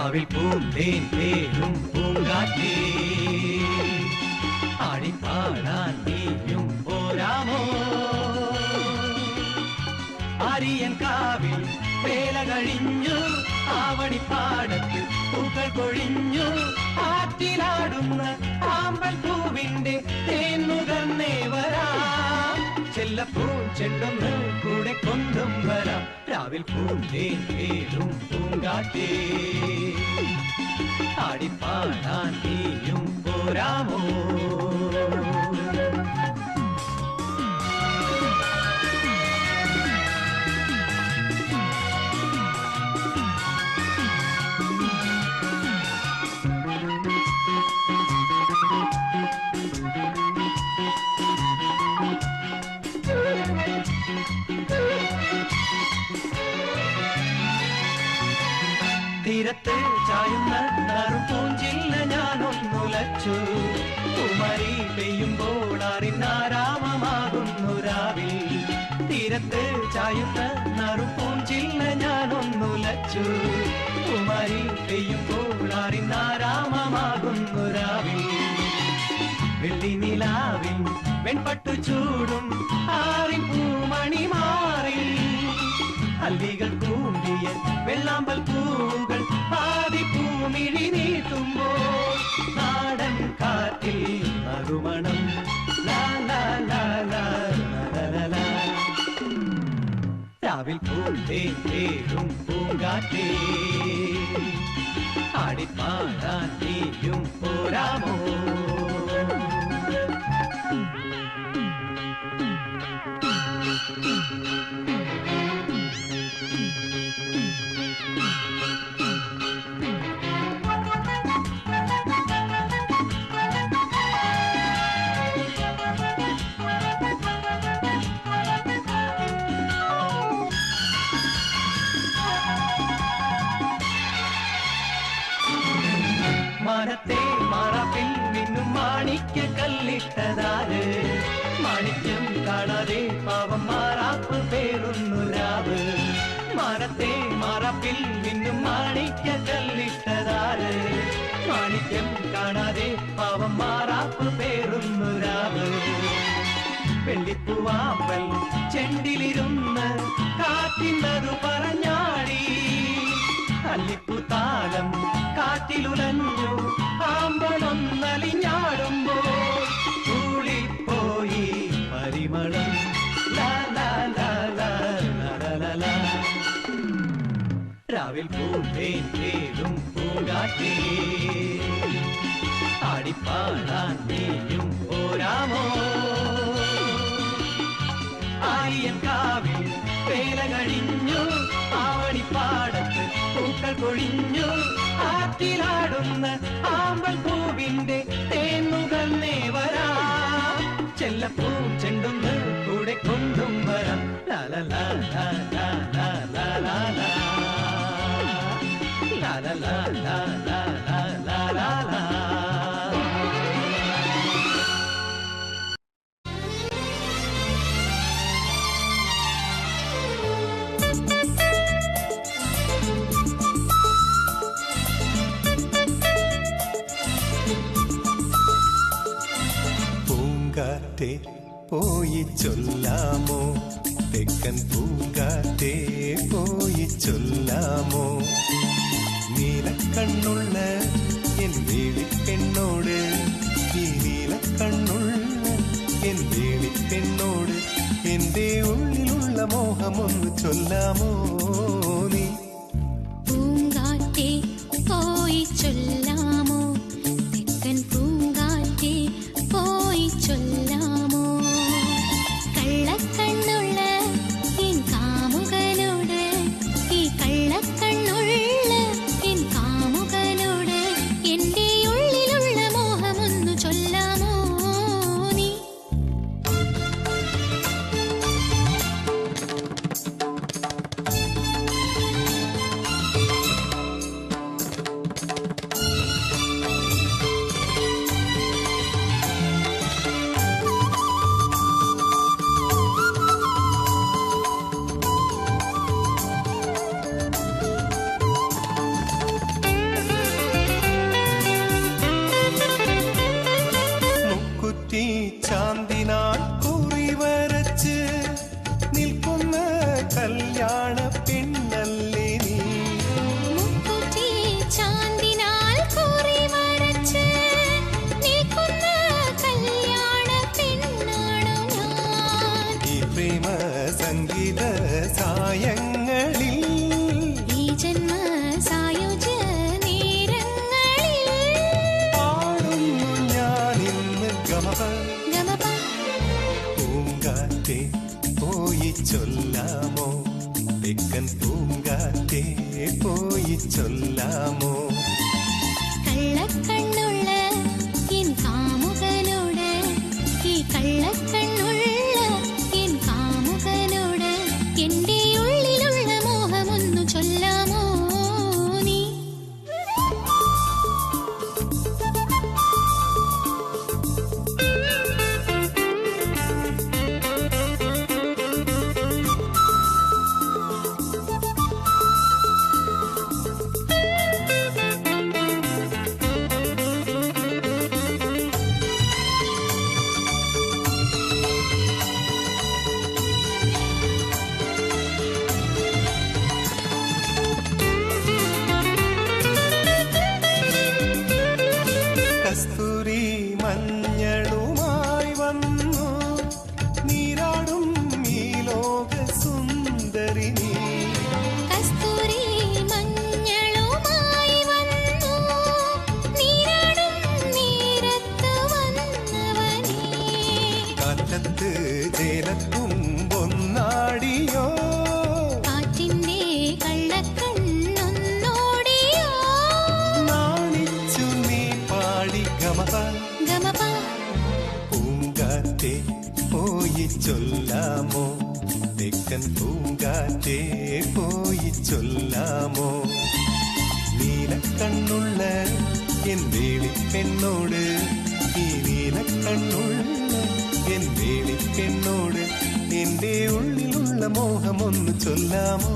നിലാവിൽ പൂന്തേൻ തേരും പൂങ്കാറ്റേ. ആടിപ്പാടാൻ നീയും പോരാമോ? അരിയൻ കാവിൽ വേല കഴിഞ്ഞു ആവണിപ്പാടത്ത് പൂക്കൾ കൊഴിഞ്ഞു. ആറ്റിലാടുന്ന ആമ്പൽ പൂവിന്റെ തേന്നുകന്നേ വരാ ചെല്ല പൂച്ചെണ്ടും കൂടെ കൊണ്ടും വരാം രാവിൽ പൂന്തേരും പൂങ്കാറ്റേ ആടിപ്പാടാൻ നീയും പോരാമോ തീരത്ത് നറുപൂഞ്ചില്ല നറും പൂഞ്ചില്ല ഞാനൊന്നുലച്ചു കുമരി പെയ്യുമ്പോൾ അറിനാരാമമാകുന്നു രാവിൽ. വെള്ളി നിലാവിൽ വെൺപട്ടു ചൂടും ആറി പൂമണി മാറി അല്ലികൾ കൂമ്പിയ വെള്ളാമ്പൽ പൂവുകൾ പാതി പൂമിഴി നീട്ടുമ്പോൾ നാടൻ കാറ്റിൽ നറുമണം பூங்காவில் பூந்தே தேரும் பூங்காற்றே. அடிப்பாடா நீயும் போராமோ പാവം മാറാപ്പ് പേരുന്നു രാവ്. മരത്തെ മറപ്പിൽ നിന്നും മാണിക്ക കല്ലിട്ടതാര് മാണിക്യം കാണാതെ പാവം മാറാപ്പ് പേരുന്നു രാവ്. വെള്ളിപ്പൂവാമ്പൽ ചെണ്ടിലിരുന്ന് കാത്തിന്നതു പറഞ്ഞാടി. അല്ലിപ്പുതാലം കാറ്റിലുലഞ്ഞു ആമ്പളൊന്നലിഞ്ഞാടുമ്പോൾ കൂളിപ്പോയി പരിമളം பூங்காவில் பூந்தேன் தேடும் பூங்காற்றே പാടിപ്പാടാൻ നീയും പോരാമോ? ആയിരം കാവിൽ വേല കഴിഞ്ഞു ആവണിപ്പാടത്ത് പൂക്കൾ പൊഴിഞ്ഞു. ആറ്റിലാടുന്ന ആമ്പൽ പൂവിന്റെ തേന്നുകൾ നേവരാ ചെല്ലപ്പൂം ചെണ്ടുന്ന് കൂടെ കൊണ്ടും വരാം. ലാലാ ലാലാ ലാലാ ലാലാ പൂങ്കാറ്റെ പോയി ചൊല്ലാമോ? തെക്കൻ പൂങ്കാറ്റെ నామమును చొల్లాము. சங்கீத சாயங்கள் തെക്കൻ പൂങ്കാറ്റേ പോയി ചൊല്ലാമോ? നീലക്കണ്ണുള്ള എൻ വേളിപ്പെണ്ണോട് ഈ നീലക്കണ്ണുള്ള എൻ വേളിപ്പെണ്ണോട് എന്റെ ഉള്ളിലുള്ള മോഹമൊന്ന് ചൊല്ലാമോ?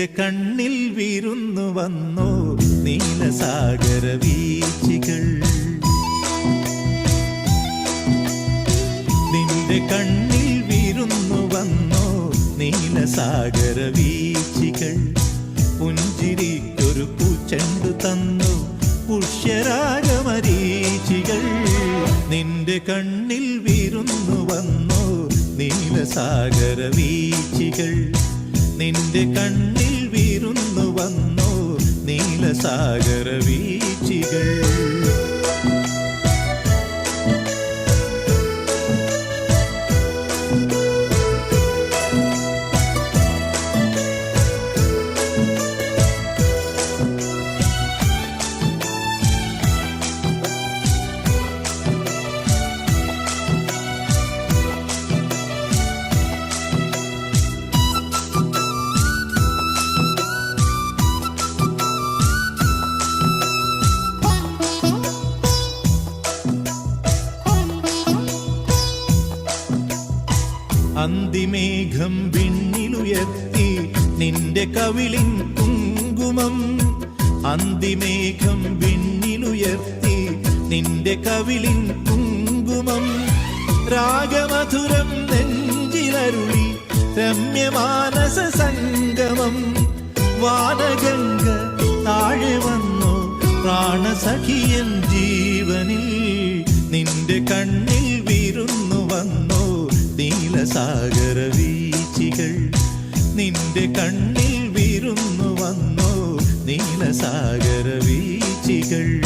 നിന്റെ കണ്ണിൽ വിരുന്നു വന്നോ നീലസാഗര വീച്ചികൾ. നിന്റെ കണ്ണിൽ വിരുന്നു വന്നോ നീലസാഗര വീച്ചികൾ. പുഞ്ചിരിക്കൊരു പൂച്ചെണ്ടു തന്നു പുഷ്യരാഗമരീചികൾ. നിന്റെ കണ്ണിൽ വിരുന്നു വന്നോ നീലസാഗര വീച്ചികൾ. നിന്റെ കണ്ണിൽ വിരുന്നു വന്നു നീലസാഗര വീച്ചികൾ. കവിളിൻ കുങ്കുമം അന്തിമേഘം വിണ്ണിലുയർത്തി നിന്റെ കവിളിൻ കുങ്കുമം. രാഗമധുരം നെഞ്ചിലരുളി രമ്യമാനസ സംഗമം. വാനഗംഗ താഴെ വന്നു പ്രാണസഖിയൻ ജീവനിൽ നിന്റെ കണ്ണിൽ വിരുന്നു വന്നു നീലസാഗര വീച്ചികൾ. നിന്റെ കണ്ണിൽ വിരുന്നു വന്നോ നീലസാഗര വീച്ചികൾ